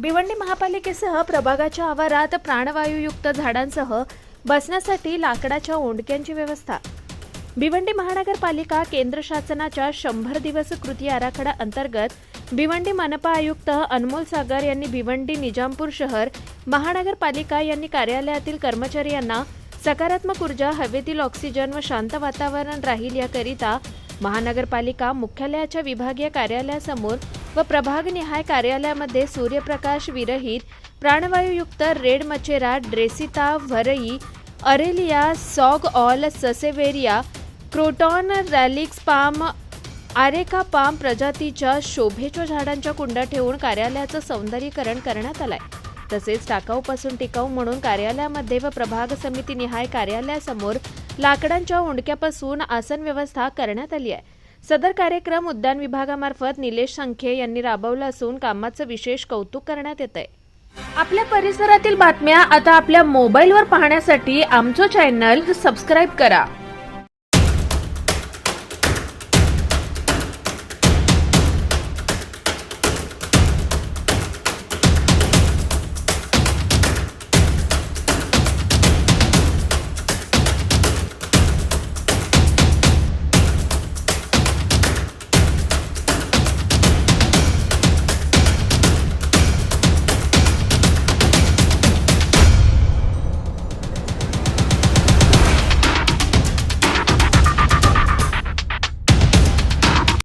भिवंडी महापालिकेसह प्रभागाच्या आवारात प्राणवायूयुक्त झाडांसह बसण्यासाठी लाकडाच्या ओंडक्यांची व्यवस्था. भिवंडी महानगरपालिका केंद्र शासनाच्या शंभर दिवस कृती आराखडा अंतर्गत भिवंडी मनपा आयुक्त अनमोल सागर यांनी भिवंडी निजामपूर शहर महानगरपालिका यांनी कार्यालयातील कर्मचारी यांना सकारात्मक ऊर्जा हवेतील ऑक्सिजन व शांत वातावरण राहील याकरिता महानगरपालिका मुख्यालयाच्या विभागीय कार्यालयासमोर व प्रभागनिहाय कार्यालयामध्ये सूर्यप्रकाश विरहित प्राणवायूयुक्त रेड मचेरा ड्रेसिता व्हरई अरेलिया सॉग ऑल ससेवेरिया क्रोटॉन रॅलिक्स पाम आरेका पाम प्रजातीच्या शोभेच्या झाडांच्या कुंड्या ठेवून कार्यालयाचं सौंदर्यीकरण करण्यात आलंय. तसेच टाकाऊपासून टिकाऊ म्हणून कार्यालयामध्ये व प्रभाग समिती निहाय कार्यालयासमोर लाकडांच्या ओंडक्यापासून आसन व्यवस्था करण्यात आली आहे. सदर कार्यक्रम उद्यान विभागामार्फत निलेश संखे यांनी राबवला असून कामाचं विशेष कौतुक करण्यात येत आहे आपल्या परिसरातील बातम्या आता आपल्या मोबाईलवर पाहण्यासाठी आमचं चॅनल सबस्क्राईब करा.